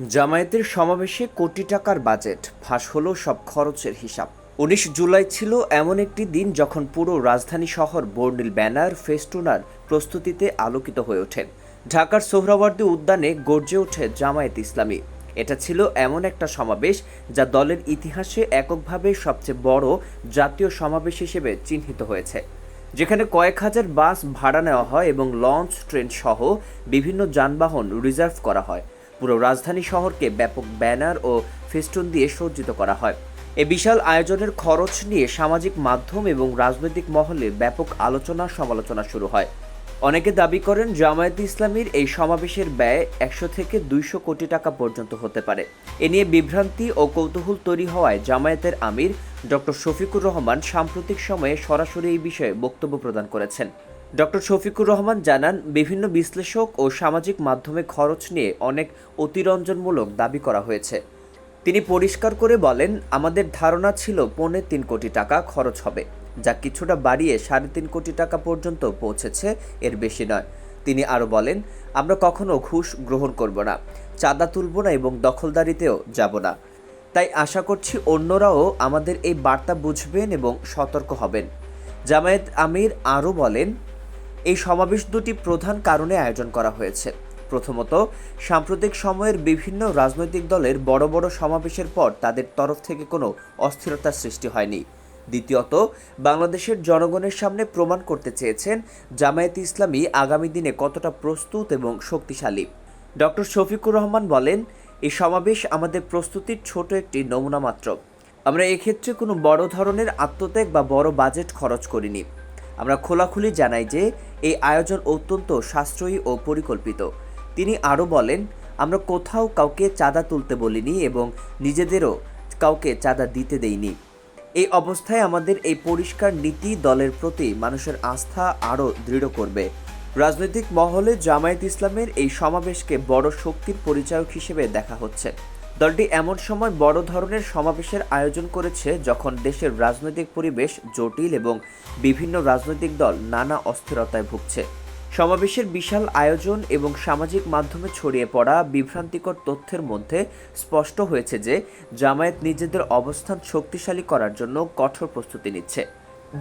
জামায়াতের সমাবেশে কোটি টাকার বাজেট, ফাঁস হলো সব খরচের হিসাব। উনিশ জুলাই ছিল এমন একটি দিন যখন পুরো রাজধানী শহর বর্ণিল ব্যানার, ফেস্টুনার প্রস্তুতিতে আলোকিত হয়ে ওঠেন ঢাকার সোহরাওয়ার্দী উদ্যানে গর্জে ওঠে জামায়াত ইসলামী। এটা ছিল এমন একটা সমাবেশ যা দলের ইতিহাসে এককভাবে সবচেয়ে বড় জাতীয় সমাবেশ হিসেবে চিহ্নিত হয়েছে। যেখানে কয়েক হাজার বাস ভাড়া নেওয়া হয় এবং লঞ্চ, ট্রেন সহ বিভিন্ন যানবাহন রিজার্ভ করা হয়। পুরো রাজধানী শহরকে ব্যাপক ব্যানার ও ফেস্টুন দিয়ে সজ্জিত করা হয়। এ বিশাল আয়োজনের খরচ নিয়ে সামাজিক মাধ্যম এবং রাজনৈতিক মহলে ব্যাপক আলোচনা সমালোচনা শুরু হয়। অনেকে দাবি করেন জামায়াতে ইসলামীর এই সমাবেশের ব্যয় একশো থেকে দুইশো কোটি টাকা পর্যন্ত হতে পারে। এ নিয়ে বিভ্রান্তি ও কৌতূহল তৈরি হওয়ায় জামায়াতের আমির ডক্টর শফিকুর রহমান সাম্প্রতিক সময়ে সরাসরি এই বিষয়ে বক্তব্য প্রদান করেছেন। ডক্টর শফিকুর রহমান জানান, বিভিন্ন বিশ্লেষক ও সামাজিক মাধ্যমে খরচ নিয়ে অনেক অতিরঞ্জনমূলক দাবি করা হয়েছে। তিনি পরিষ্কার করে বলেন, আমাদের ধারণা ছিল পৌনে তিন কোটি টাকা খরচ হবে, যা কিছুটা বাড়িয়ে সাড়ে তিন কোটি টাকা পর্যন্ত পৌঁছেছে, এর বেশি নয়। তিনি আরও বলেন, আমরা কখনো ঘুষ গ্রহণ করব না, চাঁদা তুলব না এবং দখলদারিতেও যাব না। তাই আশা করছি অন্যরাও আমাদের এই বার্তা বুঝবেন এবং সতর্ক হবেন। জামায়াত আমির আরও বলেন এই সমাবেশ দুটি প্রধান কারণে আয়োজন করা হয়েছে। প্রথমত, সাম্প্রতিক সময়ের বিভিন্ন রাজনৈতিক দলের বড় বড় সমাবেশের পর তাদের তরফ থেকে কোনো অস্থিরতার সৃষ্টি হয়নি। দ্বিতীয়ত, বাংলাদেশের জনগণের সামনে প্রমাণ করতে চেয়েছেন জামায়াত ইসলামী আগামী দিনে কতটা প্রস্তুত এবং শক্তিশালী। ডক্টর শফিকুর রহমান বলেন, এই সমাবেশ আমাদের প্রস্তুতির ছোট একটি নমুনা মাত্র। আমরা এক্ষেত্রে কোনো বড় ধরনের আত্মত্যাগ বা বড় বাজেট খরচ করিনি। আমরা খোলাখুলি জানাই যে এই আয়োজন অত্যন্ত সাশ্রয়ী ও পরিকল্পিত। তিনি আরও বলেন, আমরা কোথাও কাউকে চাঁদা তুলতে বলিনি এবং নিজেদেরও কাউকে চাঁদা দিতে দেইনি। এই অবস্থায় আমাদের এই পরিষ্কার নীতি দলের প্রতি মানুষের আস্থা আরও দৃঢ় করবে। রাজনৈতিক মহলে জামায়াত ইসলামের এই সমাবেশকে বড় শক্তির পরিচায়ক হিসেবে দেখা হচ্ছে। দলটি এমন সময় বড় ধরনের সমাবেশের আয়োজন করেছে যখন দেশের রাজনৈতিক পরিবেশ জটিল এবং বিভিন্ন রাজনৈতিক দল নানা অস্থিরতায় ভুগছে। সমাবেশের বিশাল আয়োজন এবং সামাজিক মাধ্যমে ছড়িয়ে পড়া বিভ্রান্তিকর তথ্যের মধ্যে স্পষ্ট হয়েছে যে, জামায়াত নিজেদের অবস্থান শক্তিশালী করার জন্য কঠোর প্রস্তুতি নিচ্ছে।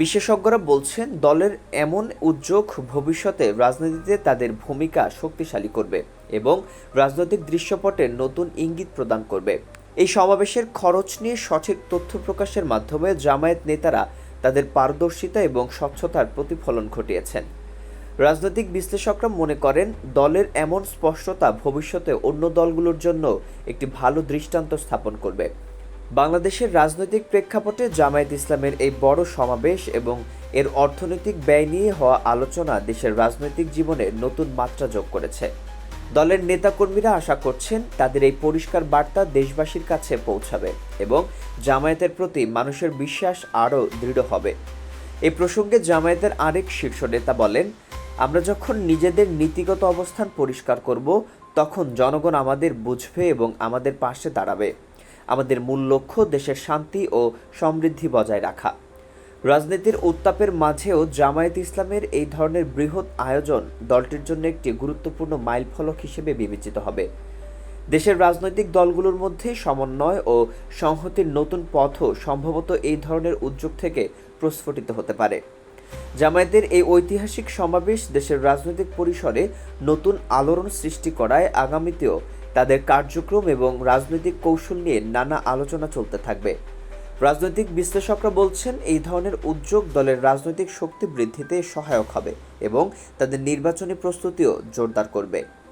বিশেষজ্ঞরা বলছেন, দলের এমন উদ্যোগ ভবিষ্যতে রাজনীতিতে তাদের ভূমিকা শক্তিশালী করবে এবং রাজনৈতিক দৃশ্যপটে নতুন ইঙ্গিত প্রদান করবে। এই সমাবেশের খরচ নিয়ে সঠিক তথ্য প্রকাশের মাধ্যমে জামায়াত নেতারা তাদের পারদর্শিতা এবং স্বচ্ছতার প্রতিফলন ঘটিয়েছেন। রাজনৈতিক বিশ্লেষকরা মনে করেন, দলের এমন স্পষ্টতা ভবিষ্যতে অন্য দলগুলোর জন্য একটি ভালো দৃষ্টান্ত স্থাপন করবে। বাংলাদেশের রাজনৈতিক প্রেক্ষাপটে জামায়াত ইসলামের এই বড় সমাবেশ এবং এর অর্থনৈতিক ব্যয় নিয়ে হওয়া আলোচনা দেশের রাজনৈতিক জীবনে নতুন মাত্রা যোগ করেছে। দলের নেতাকর্মীরা আশা করছেন তাদের এই পরিষ্কার বার্তা দেশবাসীর কাছে পৌঁছাবে এবং জামায়াতের প্রতি মানুষের বিশ্বাস আরও দৃঢ় হবে। এ প্রসঙ্গে জামায়াতের আরেক শীর্ষ নেতা বলেন, আমরা যখন নিজেদের নীতিগত অবস্থান পরিষ্কার করব, তখন জনগণ আমাদের বুঝবে এবং আমাদের পাশে দাঁড়াবে। আমাদের মূল লক্ষ্য দেশের শান্তি ও সমৃদ্ধি বজায় রাখা। রাজনীতির উত্তাপের মাঝেও জামায়াত ইসলামের এই ধরনের বৃহৎ আয়োজন দলটির জন্য একটি গুরুত্বপূর্ণ মাইলফলক হিসেবে বিবেচিত হবে। দেশের রাজনৈতিক দলগুলোর মধ্যে সমন্বয় ও সংহতির নতুন পথও সম্ভবত এই ধরনের উদ্যোগ থেকে প্রস্ফুটিত হতে পারে। জামায়াতের এই ঐতিহাসিক সমাবেশ দেশের রাজনৈতিক পরিসরে নতুন আলোড়ন সৃষ্টি করায় আগামীতেও তাদের কার্যক্রম এবং রাজনৈতিক কৌশল নিয়ে নানা আলোচনা চলতে থাকবে। রাজনৈতিক বিশ্লেষকরা বলছেন, এই ধরনের উদ্যোগ দলের রাজনৈতিক শক্তি বৃদ্ধিতে সহায়ক হবে এবং তাদের নির্বাচনী প্রস্তুতিও জোরদার করবে।